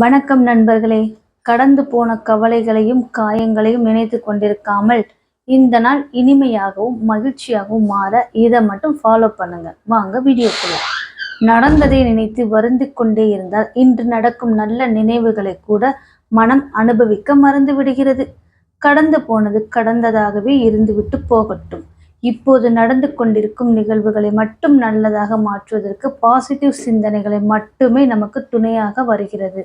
வணக்கம் நண்பர்களே. கடந்து போன கவலைகளையும் காயங்களையும் நினைத்து கொண்டிருக்காமல் இந்த நாள் இனிமையாகவும் மகிழ்ச்சியாகவும் மாற இதை மட்டும் ஃபாலோ பண்ணுங்க. வாங்க வீடியோக்குள்ள. நடந்ததை நினைத்து வருந்து கொண்டே இருந்தால் இன்று நடக்கும் நல்ல நினைவுகளை கூட மனம் அனுபவிக்க மறந்து விடுகிறது. கடந்து போனது கடந்ததாகவே இருந்துவிட்டு போகட்டும். இப்போது நடந்து கொண்டிருக்கும் நிகழ்வுகளை மட்டும் நல்லதாக மாற்றுவதற்கு பாசிட்டிவ் சிந்தனைகளை மட்டுமே நமக்கு துணையாக வருகிறது.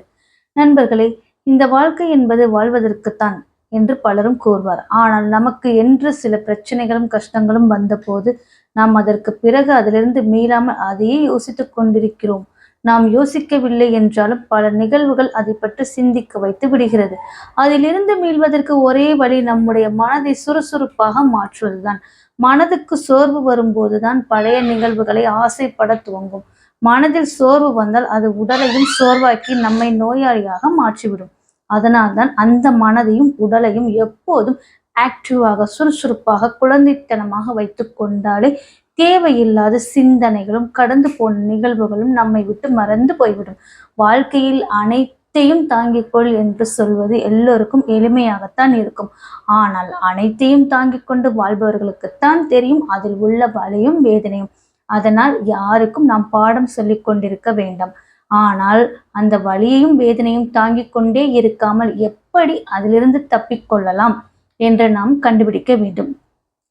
நண்பர்களே இந்த வாழ்க்கை என்பது வாழ்வதற்குத்தான் என்று பலரும் கூறுவார். ஆனால் நமக்கு என்று சில பிரச்சனைகளும் கஷ்டங்களும் வந்தபோது நாம் அதற்கு பிறகு அதிலிருந்து மீளாமல் அதையே யோசித்துக் கொண்டிருக்கிறோம். நாம் யோசிக்கவில்லை என்றாலும் பல நிகழ்வுகள் அதை பற்றி சிந்திக்க வைத்து விடுகிறது. அதிலிருந்து மீள்வதற்கு ஒரே வழி நம்முடைய மனதை சுறுசுறுப்பாக மாற்றுவதுதான். மனதுக்கு சோர்வு வரும்போதுதான் பழைய நிகழ்வுகளை ஆசைப்பட துவங்கும். மனதில் சோர்வு வந்தால் அது உடலையும் சோர்வாக்கி நம்மை நோயாளியாக மாற்றிவிடும். அதனால்தான் அந்த மனதையும் உடலையும் எப்போதும் ஆக்டிவாக சுறுசுறுப்பாக குழந்தைத்தனமாக வைத்து கொண்டாலே தேவையில்லாத சிந்தனைகளும் கடந்து போன நிகழ்வுகளும் நம்மை விட்டு மறந்து போய்விடும். வாழ்க்கையில் அனைத்தையும் தாங்கிக்கொள் என்று சொல்வது எல்லோருக்கும் எளிமையாகத்தான் இருக்கும். ஆனால் அனைத்தையும் தாங்கிக் கொண்டு வாழ்பவர்களுக்குத்தான் தெரியும் அதில் உள்ள வலையும் வேதனையும். அதனால் யாருக்கும் நாம் பாடம் சொல்லிக் கொண்டிருக்க வேண்டாம். ஆனால் அந்த வலியையும் வேதனையும் தாங்கிக் கொண்டே இருக்காமல் எப்படி அதிலிருந்து தப்பிக்கொள்ளலாம் என்று நாம் கண்டுபிடிக்க வேண்டும்.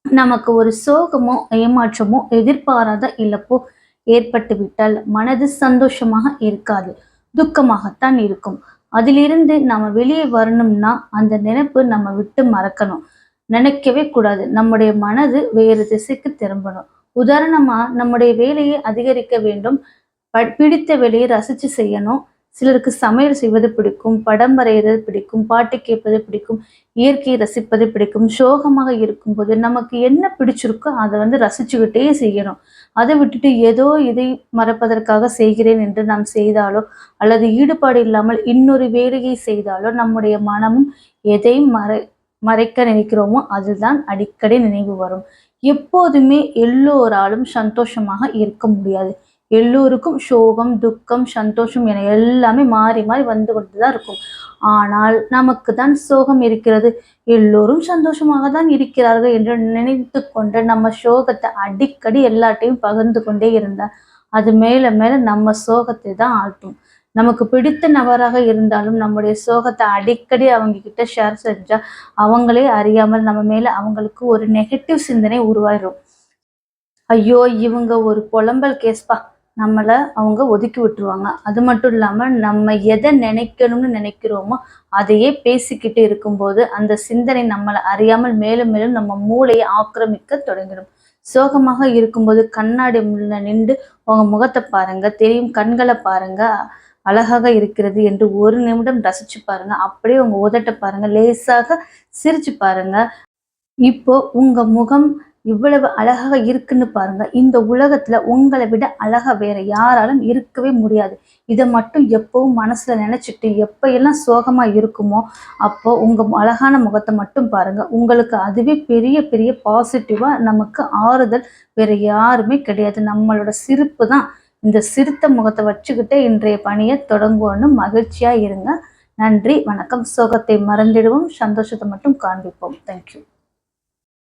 நமக்கு ஒரு சோகமோ ஏமாற்றமோ எதிர்பாராத இழப்போ ஏற்பட்டு விட்டால் மனது சந்தோஷமாக இருக்காது துக்கமாகத்தான் இருக்கும். அதிலிருந்து நம்ம வெளியே வரணும்னா அந்த நினைப்பு நம்ம விட்டு மறக்கணும். நினைக்கவே கூடாது. நம்முடைய மனது வேறு திசைக்கு திரும்பணும். உதாரணமா நம்முடைய வேலையை அதிகரிக்க வேண்டும் பிடித்த வேலையை ரசிச்சு செய்யணும். சிலருக்கு சமையல் செய்வது பிடிக்கும் படம் வரைகிறது பிடிக்கும் பாட்டு கேட்பது பிடிக்கும் இயற்கையை ரசிப்பது பிடிக்கும் சோகமாக இருக்கும்போது நமக்கு என்ன பிடிச்சிருக்கோ அதை வந்து ரசிச்சுக்கிட்டே செய்யணும். அதை விட்டுட்டு ஏதோ இதை மறப்பதற்காக செய்கிறேன் என்று நாம் செய்தாலோ அல்லது ஈடுபாடு இல்லாமல் இன்னொரு வேலையை செய்தாலோ நம்முடைய மனமும் எதையும் மறை மறைக்க நினைக்கிறோமோ அதுதான் அடிக்கடி நினைவு வரும். எப்போதுமே எல்லோராலும் சந்தோஷமாக இருக்க முடியாது. எல்லோருக்கும் சோகம் துக்கம் சந்தோஷம் என எல்லாமே மாறி மாறி வந்து கொண்டு தான் இருக்கும். ஆனால் நமக்கு தான் சோகம் இருக்கிறது. எல்லோரும் சந்தோஷமாக தான் இருக்கிறார்கள் என்று நினைத்து கொண்டு நம்ம சோகத்தை அடிக்கடி எல்லாட்டையும் பகிர்ந்து கொண்டே இருந்தால் அது மேல மேல நம்ம சோகத்தை தான் ஆட்டும் நமக்கு பிடித்த நபராக இருந்தாலும் நம்முடைய சோகத்தை அடிக்கடி அவங்க கிட்ட ஷேர் செஞ்சா அவங்களே அறியாமல் நம்ம மேல அவங்களுக்கு ஒரு நெகட்டிவ் சிந்தனை உருவாயிரும். ஐயோ இவங்க ஒரு புலம்பல் கேஸ்பா நம்மளை அவங்க ஒதுக்கி விட்டுருவாங்க. அது மட்டும் இல்லாமல் நம்ம எதை நினைக்கணும்னு நினைக்கிறோமோ அதையே பேசிக்கிட்டு இருக்கும்போது அந்த சிந்தனை நம்மளை அறியாமல் மேலும் மேலும் நம்ம மூளையை ஆக்கிரமிக்க தொடங்கிடும். சோகமாக இருக்கும்போது கண்ணாடி முன்ன நின்று உங்க முகத்தை பாருங்க தெரியும் கண்களை பாருங்க அழகாக இருக்கிறது என்று ஒரு நிமிடம் ரசிச்சு பாருங்க. அப்படியே உங்க உதட்ட பாருங்க. லேசாக சிரிச்சு பாருங்க. இப்போ உங்க முகம் இவ்வளவு அழகாக இருக்குன்னு பாருங்க. இந்த உலகத்துல உங்களை விட அழகா வேற யாராலும் இருக்கவே முடியாது. இதை மட்டும் எப்பவும் மனசுல நினைச்சிட்டு எப்பெல்லாம் சோகமா இருக்குமோ அப்போ உங்க அழகான முகத்தை மட்டும் பாருங்க. உங்களுக்கு அதுவே பெரிய பெரிய பாசிட்டிவா நமக்கு ஆறுதல் வேற யாருமே கிடையாது. நம்மளோட சிரிப்பு தான் இந்த சிரித்த முகத்தை வச்சுக்கிட்டே இன்றைய பணியை தொடங்குவோன்னு மகிழ்ச்சியா இருங்க. நன்றி வணக்கம். சோகத்தை மறந்திடுவோம். சந்தோஷத்தை மட்டும் காண்பிப்போம். தேங்க்யூ